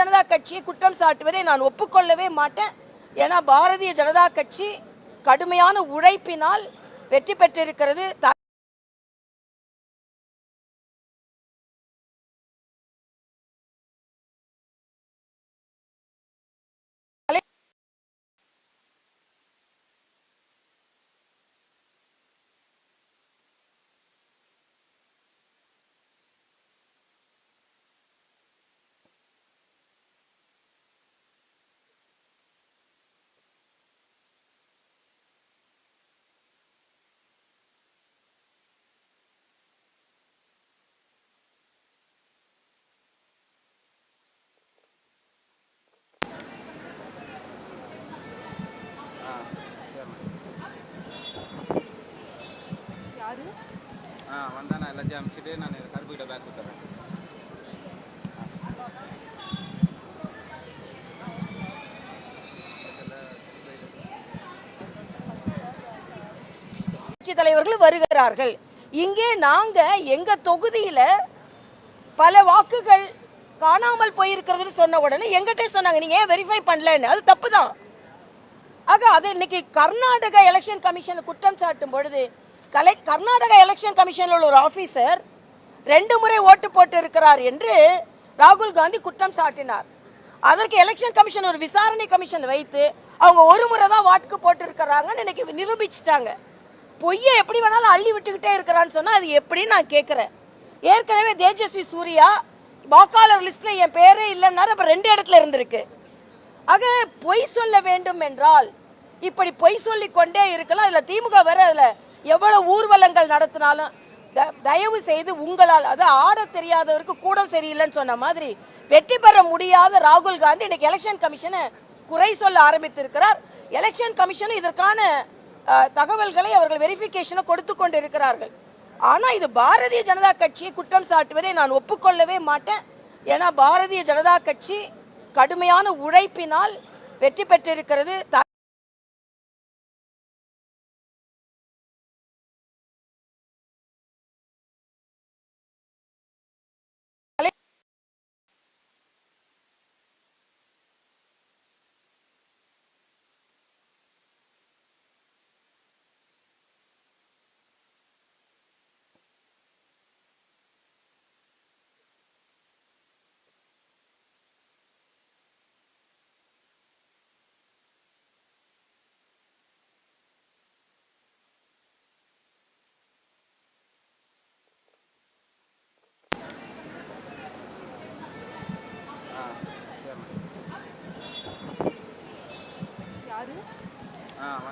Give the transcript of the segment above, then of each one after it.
ஜனதா கட்சியை குற்றம் சாட்டுவதை நான் ஒப்புக்கொள்ளவே மாட்டேன். ஏன்னா பாரதிய ஜனதா கட்சி கடுமையான உழைப்பினால் வெற்றி பெற்றிருக்கிறது. த- ஆ வந்தா நான் எல்லாத்தையும் அனுப்பிச்சிட்டு நான் கருப்புக்கிட்ட பேக் கொடுத்துறேன். கட்சி தலைவர்கள் வருகிறார்கள். இங்கே நாங்க எங்க தொகுதியில பல வாக்குகள் காணாமல் போயிருக்கிறதுன்னு சொன்ன உடனே எங்கிட்டே சொன்னாங்க நீங்க ஏன் வெரிஃபை பண்ணலன்னு? அது தப்பு தான் ஆக அது இன்னைக்கு கர்நாடக எலெக்ஷன் கமிஷன் குற்றம் சாட்டும் பொழுது கலை கர்நாடக எலெக்ஷன் கமிஷனில் உள்ள ஒரு ஆஃபீஸர் ரெண்டு முறை ஓட்டு போட்டு இருக்கிறார் என்று ராகுல் காந்தி குற்றம் சாட்டினார். அதற்கு எலெக்ஷன் கமிஷன் ஒரு விசாரணை கமிஷன் வைத்து அவங்க ஒரு முறை தான் வாட்டுக்கு போட்டு இருக்கிறாங்கன்னு இன்னைக்கு நிரூபிச்சிட்டாங்க. பொய்யை எப்படி வேணாலும் அள்ளி விட்டுக்கிட்டே இருக்கிறான்னு சொன்னால் அது எப்படின்னு நான் கேட்குறேன். ஏற்கனவே தேஜஸ்வி சூர்யா வாக்காளர் லிஸ்ட்டில் என் பேரே இல்லைன்னாரு அப்போ ரெண்டு இடத்துல இருந்திருக்கு. ஆக பொய் சொல்ல வேண்டும் என்றால் இப்படி பொய் சொல்லி கொண்டே இருக்கலாம். அதில் திமுக வேற அதில் எவ்வளவு ஊர்வலங்கள் நடத்தினாலும் த- தயவு செய்து உங்களால் அது ஆட தெரியாதவருக்கு கூட சரியில்லைன்னு சொன்ன மாதிரி வெற்றி பெற முடியாத ராகுல் காந்தி இன்னைக்கு எலெக்ஷன் கமிஷனை குறை சொல்ல ஆரம்பித்திருக்கிறார். எலெக்ஷன் கமிஷனும் இதற்கான தகவல்களை அவர்கள் வெரிஃபிகேஷனை கொடுத்து கொண்டு இருக்கிறார்கள் ஆனால் இது பாரதிய ஜனதா கட்சியை குற்றம் சாட்டுவதை நான் ஒப்புக்கொள்ளவே மாட்டேன். ஏன்னா பாரதிய ஜனதா கட்சி கடுமையான உழைப்பினால் வெற்றி பெற்றிருக்கிறது.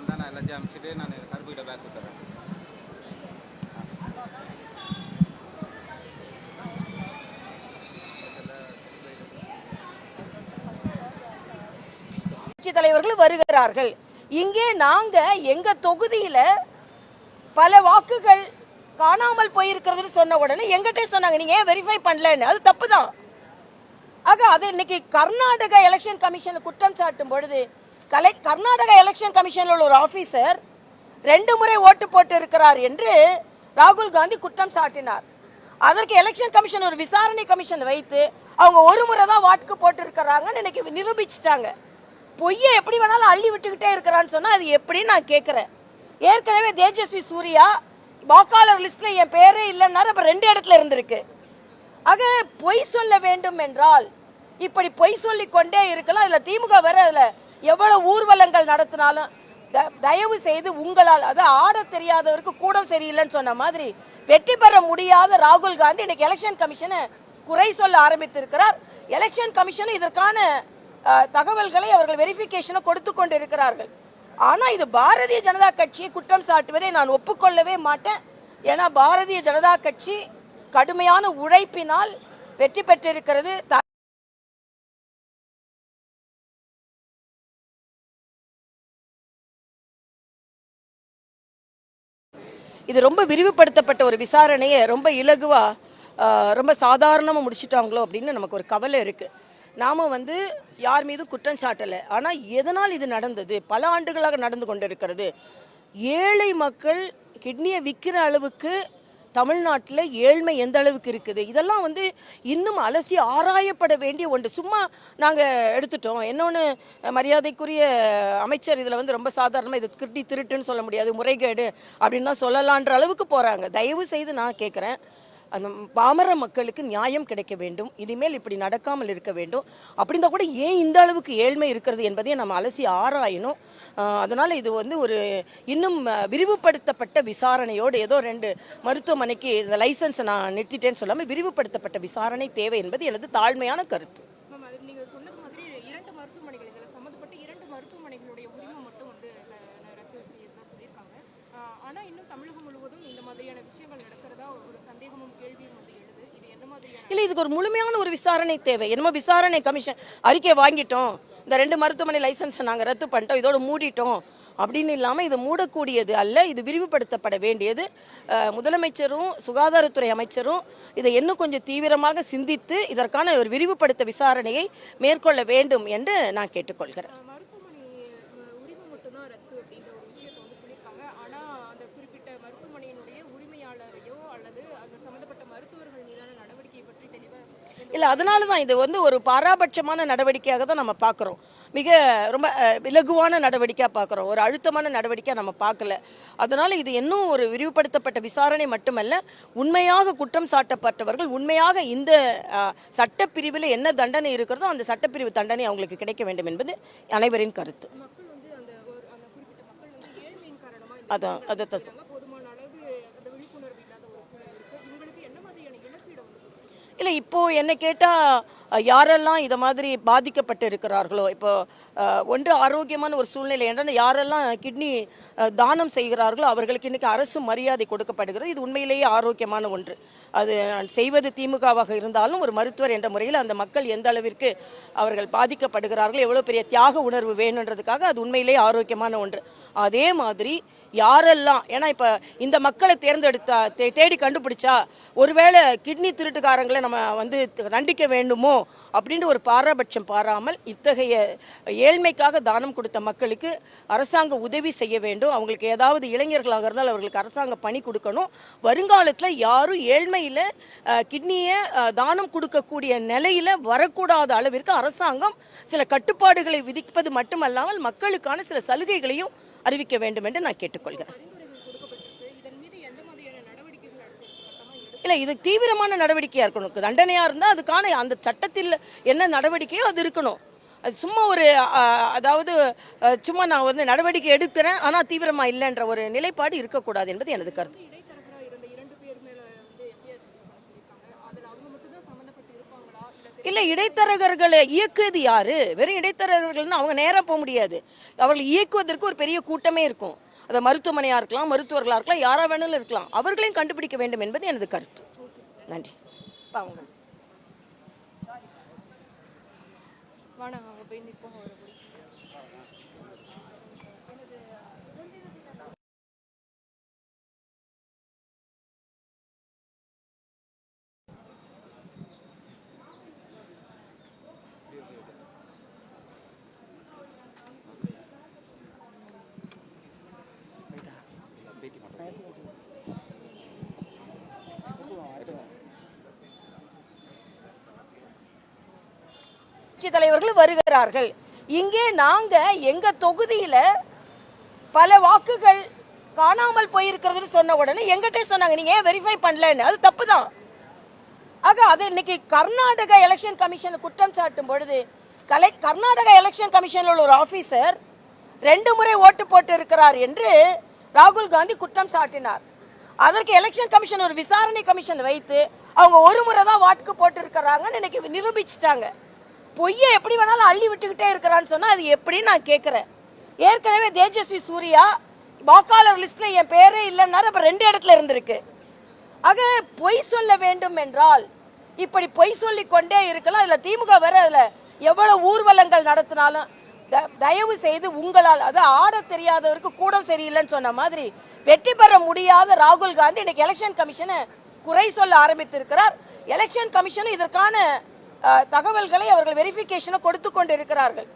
ஆ நான் எல்லாத்தையும் அமைச்சிட்டு நான் கருப்புக்கிட்ட பேக் கொடுத்துறேன். கட்சி தலைவர்கள் வருகிறார்கள். இங்கே நாங்க எங்க தொகுதியில பல வாக்குகள் காணாமல் போயிருக்கிறதுன்னு சொன்ன உடனே எங்கிட்டே சொன்னாங்க நீங்க ஏன் வெரிஃபை பண்ணலன்னு? அது தப்பு தான் ஆக அது இன்னைக்கு கர்நாடக எலெக்ஷன் கமிஷன் குற்றம் சாட்டும் பொழுது கலை கர்நாடக எலெக்ஷன் கமிஷனில் உள்ள ஒரு ஆஃபீஸர் ரெண்டு முறை ஓட்டு போட்டு இருக்கிறார் என்று ராகுல் காந்தி குற்றம் சாட்டினார். அதற்கு எலெக்ஷன் கமிஷன் ஒரு விசாரணை கமிஷன் வைத்து அவங்க ஒரு முறை தான் வாட்டுக்கு போட்டு இருக்கிறாங்கன்னு இன்னைக்கு நிரூபிச்சிட்டாங்க. பொய்யை எப்படி வேணாலும் அள்ளி விட்டுக்கிட்டே இருக்கிறான்னு சொன்னால் அது எப்படின்னு நான் கேட்குறேன். ஏற்கனவே தேஜஸ்வி சூர்யா வாக்காளர் லிஸ்ட்டில் என் பேரே இல்லைன்னாரு அப்போ ரெண்டு இடத்துல இருந்திருக்கு. ஆக பொய் சொல்ல வேண்டும் என்றால் இப்படி பொய் சொல்லி கொண்டே இருக்கலாம். அதில் திமுக வேற அதில் எவ்வளவு ஊர்வலங்கள் நடத்தினாலும் த- தயவு செய்து உங்களால் அது ஆட தெரியாதவருக்கு கூட சரியில்லைன்னு சொன்ன மாதிரி வெற்றி பெற முடியாத ராகுல் காந்தி இன்னைக்கு எலெக்ஷன் கமிஷனை குறை சொல்ல ஆரம்பித்திருக்கிறார். எலெக்ஷன் கமிஷனும் இதற்கான தகவல்களை அவர்கள் வெரிஃபிகேஷனை கொடுத்து கொண்டு இருக்கிறார்கள் ஆனால் இது பாரதிய ஜனதா கட்சியை குற்றம் சாட்டுவதை நான் ஒப்புக்கொள்ளவே மாட்டேன். ஏன்னா பாரதிய ஜனதா கட்சி கடுமையான உழைப்பினால் வெற்றி பெற்றிருக்கிறது. இது ரொம்ப விரிவுபடுத்தப்பட்ட ஒரு விசாரணையை ரொம்ப இலகுவாக ரொம்ப சாதாரணமாக முடிச்சிட்டாங்களோ அப்படின்னு நமக்கு ஒரு கவலை இருக்குது நாம் வந்து யார் மீது குற்றம் சாட்டலை. ஆனால் எதனால் இது நடந்தது? பல ஆண்டுகளாக நடந்து கொண்டு இருக்கிறது ஏழை மக்கள் கிட்னியை விற்கிற அளவுக்கு தமிழ்நாட்டில் ஏழ்மை எந்த அளவுக்கு இருக்குது? இதெல்லாம் வந்து இன்னும் அலசி ஆராயப்பட வேண்டிய ஒன்று. சும்மா நாங்கள் எடுத்துட்டோம். இன்னொன்று மரியாதைக்குரிய அமைச்சர் இதில் வந்து ரொம்ப சாதாரணமாக இது திருட்டி திருட்டுன்னு சொல்ல முடியாது முறைகேடு அப்படின்னு தான் சொல்லலான்ற அளவுக்கு போகிறாங்க தயவு செய்து நான் கேட்குறேன் அந்த பாமர மக்களுக்கு நியாயம் கிடைக்க வேண்டும் இனிமேல் இப்படி நடக்காமல் இருக்க வேண்டும். அப்படி இருந்தால் கூட ஏன் இந்த அளவுக்கு ஏழ்மை இருக்கிறது என்பதையும் நம்ம அலசி ஆராயணும். அதனால் இது வந்து ஒரு இன்னும் விரிவுபடுத்தப்பட்ட விசாரணையோடு ஏதோ ரெண்டு மருத்துவமனைக்கு இந்த லைசன்ஸை நான் நிறுத்திட்டேன்னு சொல்லாமல் விரிவுபடுத்தப்பட்ட விசாரணை தேவை என்பது எனது தாழ்மையான கருத்து. இல்லை இதுக்கு ஒரு முழுமையான ஒரு விசாரணை தேவை. என்னமோ விசாரணை கமிஷன் அறிக்கை வாங்கிட்டோம். இந்த ரெண்டு மருத்துவமனை லைசன்ஸை நாங்கள் ரத்து பண்ணிட்டோம். இதோட மூடிட்டோம். அப்படின்னு இல்லாமல் இது மூடக்கூடியது அல்ல இது விரிவுபடுத்தப்பட வேண்டியது. முதலமைச்சரும் சுகாதாரத்துறை அமைச்சரும் இதை இன்னும் கொஞ்சம் தீவிரமாக சிந்தித்து இதற்கான ஒரு விரிவுபடுத்த விசாரணையை மேற்கொள்ள வேண்டும் என்று நான் கேட்டுக்கொள்கிறேன். இல்லை அதனால தான் இது வந்து ஒரு பாராபட்சமான நடவடிக்கையாக தான் நம்ம பார்க்குறோம் மிக ரொம்ப இலகுவான நடவடிக்கையாக பார்க்குறோம் ஒரு அழுத்தமான நடவடிக்கையாக நம்ம பார்க்கல அதனால இது இன்னும் ஒரு விரிவுபடுத்தப்பட்ட விசாரணை மட்டுமல்ல உண்மையாக குற்றம் சாட்டப்பட்டவர்கள் உண்மையாக இந்த சட்டப்பிரிவில் என்ன தண்டனை இருக்கிறதோ அந்த சட்டப்பிரிவு தண்டனை அவங்களுக்கு கிடைக்க வேண்டும் என்பது அனைவரின் கருத்து. மக்கள் வந்து அந்த இல்லை இப்போது என்னை கேட்டால் யாரெல்லாம் இதை மாதிரி பாதிக்கப்பட்டு இருக்கிறார்களோ இப்போ ஒன்று ஆரோக்கியமான ஒரு சூழ்நிலை என்றால் யாரெல்லாம் கிட்னி தானம் செய்கிறார்களோ அவர்களுக்கு இன்னைக்கு அரசு மரியாதை கொடுக்கப்படுகிறது. இது உண்மையிலேயே ஆரோக்கியமான ஒன்று. அது செய்வது திமுகவாக இருந்தாலும் ஒரு மருத்துவர் என்ற முறையில் அந்த மக்கள் எந்த அளவிற்கு அவர்கள் பாதிக்கப்படுகிறார்கள் எவ்வளோ பெரிய தியாக உணர்வு வேணுன்றதுக்காக அது உண்மையிலேயே ஆரோக்கியமான ஒன்று. அதே மாதிரி யாரெல்லாம் ஏன்னா இப்போ இந்த மக்களை தேர்ந்தெடுத்தா தே- தேடி கண்டுபிடிச்சா ஒருவேளை கிட்னி திருட்டுக்காரங்களை நம்ம வந்து தண்டிக்க வேண்டுமோ அப்படின்ற ஒரு பாரபட்சம் பாராமல் இத்தகைய ஏழ்மைக்காக தானம் கொடுத்த மக்களுக்கு அரசாங்கம் உதவி செய்ய வேண்டும். அவங்களுக்கு ஏதாவது இளைஞர்களாக இருந்தால் அவர்களுக்கு அரசாங்க பணி கொடுக்கணும். வருங்காலத்தில் யாரும் ஏழ்மையில் கிட்னியை தானம் கொடுக்கக்கூடிய நிலையில் வரக்கூடாத அளவிற்கு அரசாங்கம் சில கட்டுப்பாடுகளை விதிப்பது மட்டுமல்லாமல் மக்களுக்கான சில சலுகைகளையும் அறிவிக்க வேண்டும் என்று நான் கேட்டுக்கொள்கிறேன். இல்லை இது தீவிரமான நடவடிக்கையாக இருக்கணும். தண்டனையாக இருந்தால் அதுக்கான அந்த சட்டத்தில் என்ன நடவடிக்கையோ அது இருக்கணும். அது சும்மா ஒரு அதாவது சும்மா நான் வந்து நடவடிக்கை எடுக்கிறேன் ஆனால் தீவிரமாக இல்லைன்ற ஒரு நிலைப்பாடு இருக்கக்கூடாது என்பது எனது கருத்து. இல்ல இல்லை இடைத்தரகர்களை இயக்குவது யாரு? வெறும் இடைத்தரகர்கள்னு அவங்க நேராக போக முடியாது. அவர்கள் இயக்குவதற்கு ஒரு பெரிய கூட்டமே இருக்கும். அது மருத்துவமனையாக இருக்கலாம் மருத்துவர்களாக இருக்கலாம் யாராக வேணாலும் இருக்கலாம். அவர்களையும் கண்டுபிடிக்க வேண்டும் என்பது எனது கருத்து. நன்றி. வாங்க கட்சி தலைவர்கள் வருகிறார்கள். இங்கே நாங்க எங்க தொகுதியில பல வாக்குகள் காணாமல் போயிருக்கிறதுன்னு சொன்ன உடனே எங்கிட்டே சொன்னாங்க நீங்க ஏன் வெரிஃபை பண்ணலன்னு? அது தப்பு தான் ஆக அது இன்னைக்கு கர்நாடகா எலெக்ஷன் கமிஷன் குற்றம் சாட்டும் பொழுது கலை கர்நாடகா எலெக்ஷன் கமிஷன்ல உள்ள ஒரு ஆபீசர் ரெண்டு முறை ஓட்டு போட்டு இருக்கிறார் என்று ராகுல் காந்தி குற்றம் சாட்டினார். அதற்கு எலெக்ஷன் கமிஷன் ஒரு விசாரணை கமிஷன் வைத்து அவங்க ஒரு முறை தான் வாட்டுக்கு போட்டு இருக்கிறாங்கன்னு இன்னைக்கு நிரூபிச்சிட்டாங்க. பொய்யை எப்படி வேணாலும் அள்ளி விட்டுக்கிட்டே இருக்கிறான்னு சொன்னால் அது எப்படி நான் கேட்குறேன் ஏற்கனவே தேஜஸ்வி சூர்யா வாக்காளர் லிஸ்ட்டில் என் பேரே இல்லைன்னாரு அப்போ ரெண்டு இடத்துல இருந்திருக்கு. ஆக பொய் சொல்ல வேண்டும் என்றால் இப்படி பொய் சொல்லி கொண்டே இருக்கலாம். அதில் திமுக வேற அதில் எவ்வளோ ஊர்வலங்கள் நடத்தினாலும் த- தயவு செய்து உங்களால் அது ஆட தெரியாதவருக்கு கூடம் சரியில்லைன்னு சொன்ன மாதிரி வெற்றி பெற முடியாத ராகுல் காந்தி இன்னைக்கு எலெக்ஷன் கமிஷனை குறை சொல்ல ஆரம்பித்திருக்கிறார். எலெக்ஷன் கமிஷனும் இதற்கான தகவல்களை அவர்கள் வெரிஃபிகேஷனை கொடுத்து கொண்டு இருக்கிறார்கள்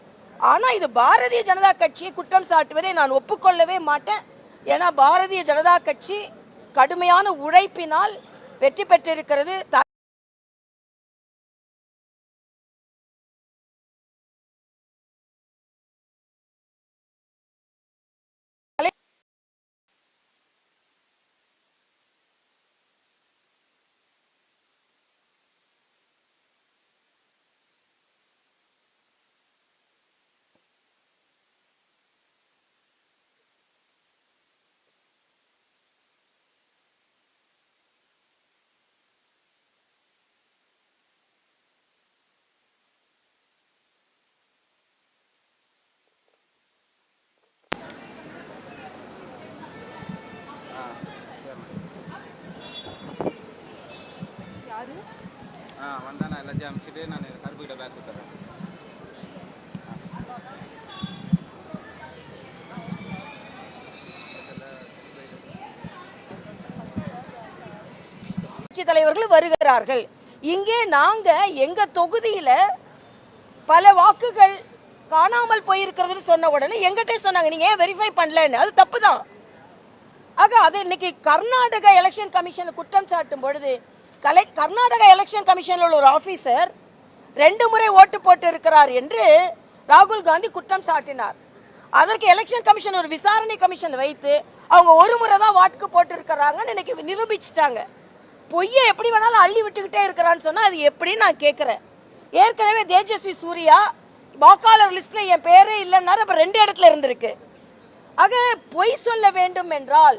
ஆனா இது பாரதிய ஜனதா கட்சியை குற்றம் சாட்டுவதை நான் ஒப்புக்கொள்ளவே மாட்டேன். ஏன்னா பாரதிய ஜனதா கட்சி கடுமையான உழைப்பினால் வெற்றி பெற்றிருக்கிறது. ஆ வந்தாண்ணா எல்லாத்தையும் அனுப்பிச்சிட்டு நான் கருப்புக்கிட்ட பேக் கொடுத்துட்றேன். கட்சி தலைவர்கள் வருகிறார்கள். இங்கே நாங்க எங்க தொகுதியில பல வாக்குகள் காணாமல் போயிருக்கிறதுன்னு சொன்ன உடனே எங்கிட்டே சொன்னாங்க நீங்க ஏன் வெரிஃபை பண்ணலன்னு? அது தப்பு தான் ஆக அது இன்னைக்கு கர்நாடக எலெக்ஷன் கமிஷன் குற்றம் சாட்டும் பொழுது கலை கர்நாடக எலெக்ஷன் கமிஷனில் உள்ள ஒரு ஆஃபீஸர் ரெண்டு முறை ஓட்டு போட்டு இருக்கிறார் என்று ராகுல் காந்தி குற்றம் சாட்டினார். அதற்கு எலெக்ஷன் கமிஷன் ஒரு விசாரணை கமிஷன் வைத்து அவங்க ஒரு முறை தான் வாட்டுக்கு போட்டு இருக்கிறாங்கன்னு இன்னைக்கு நிரூபிச்சிட்டாங்க. பொய்யை எப்படி வேணாலும் அள்ளி விட்டுக்கிட்டே இருக்கிறான்னு சொன்னால் அது எப்படி நான் கேட்குறேன். ஏற்கனவே தேஜஸ்வி சூர்யா வாக்காளர் லிஸ்ட்டில் என் பேரே இல்லைன்னாரு அப்போ ரெண்டு இடத்துல இருந்திருக்கு. ஆக பொய் சொல்ல வேண்டும் என்றால்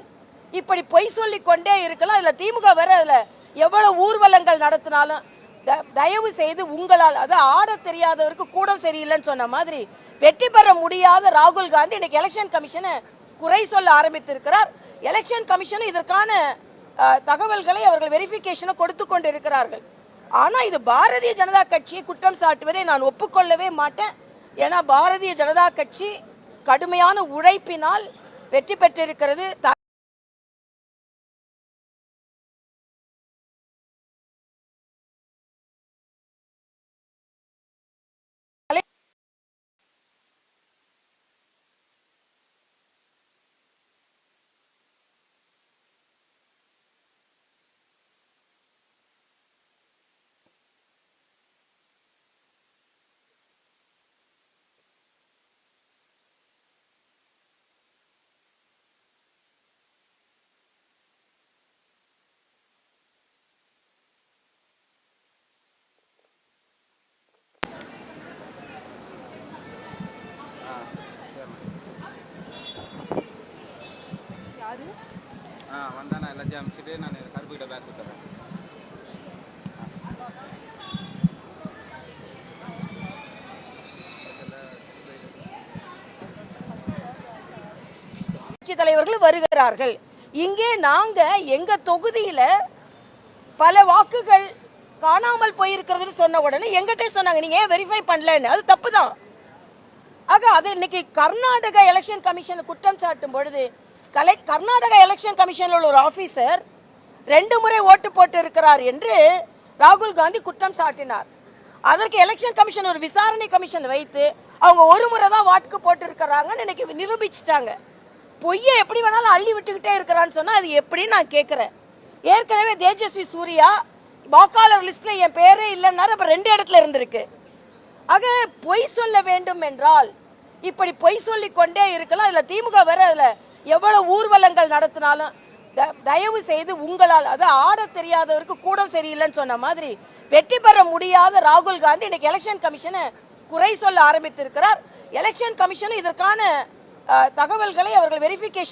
இப்படி பொய் சொல்லி கொண்டே இருக்கலாம். அதில் திமுக வேற அதில் எவ்வளவு ஊர்வலங்கள் நடத்தினாலும் த- தயவு செய்து உங்களால் அது ஆட தெரியாதவருக்கு கூட சரியில்லைன்னு சொன்ன மாதிரி வெற்றி பெற முடியாத ராகுல் காந்தி இன்னைக்கு எலெக்ஷன் கமிஷனை குறை சொல்ல ஆரம்பித்திருக்கிறார். எலெக்ஷன் கமிஷனும் இதற்கான தகவல்களை அவர்கள் வெரிஃபிகேஷனை கொடுத்து கொண்டு இருக்கிறார்கள் ஆனால் இது பாரதிய ஜனதா கட்சியை குற்றம் சாட்டுவதை நான் ஒப்புக்கொள்ளவே மாட்டேன். ஏன்னா பாரதிய ஜனதா கட்சி கடுமையான உழைப்பினால் வெற்றி பெற்றிருக்கிறது. யாரு ஆ வந்தாண்ணா எல்லாத்தையும் அனுப்பிச்சிட்டு நான் கருப்புக்கிட்ட பேக் கொடுத்துட்றேன். கட்சி தலைவர்கள் வருகிறார்கள். இங்கே நாங்க எங்க தொகுதியில பல வாக்குகள் காணாமல் போயிருக்கிறதுன்னு சொன்ன உடனே எங்கிட்டே சொன்னாங்க நீங்க ஏன் வெரிஃபை பண்ணலன்னு? அது தப்பு தான் ஆக அது இன்னைக்கு கர்நாடக எலெக்ஷன் கமிஷன் குற்றம் சாட்டும் பொழுது கலை கர்நாடக எலெக்ஷன் கமிஷனில் உள்ள ஒரு ஆஃபீஸர் ரெண்டு முறை ஓட்டு போட்டு இருக்கிறார் என்று ராகுல் காந்தி குற்றம் சாட்டினார். அதற்கு எலெக்ஷன் கமிஷன் ஒரு விசாரணை கமிஷன் வைத்து அவங்க ஒரு முறை தான் வாட்டுக்கு போட்டு இருக்கிறாங்கன்னு இன்னைக்கு நிரூபிச்சிட்டாங்க. பொய்யை எப்படி வேணாலும் அள்ளி விட்டுக்கிட்டே இருக்கிறான்னு சொன்னால் அது எப்படின்னு நான் கேட்குறேன். ஏற்கனவே தேஜஸ்வி சூர்யா வாக்காளர் லிஸ்ட்டில் என் பேரே இல்லைன்னாரு அப்போ ரெண்டு இடத்துல இருந்திருக்கு. ஆக பொய் சொல்ல வேண்டும் என்றால் இப்படி பொய் சொல்லி கொண்டே இருக்கலாம். அதில் திமுக வேற அதில் எவ்வளவு ஊர்வலங்கள் நடத்தினாலும் த- தயவு செய்து உங்களால் அது ஆட தெரியாதவருக்கு கூட சரியில்லைன்னு சொன்ன மாதிரி வெற்றி பெற முடியாத ராகுல் காந்தி இன்னைக்கு எலெக்ஷன் கமிஷனை குறை சொல்ல ஆரம்பித்திருக்கிறார். எலெக்ஷன் கமிஷன் இதற்கான தகவல்களை அவர்கள் வெரிஃபிகேஷன்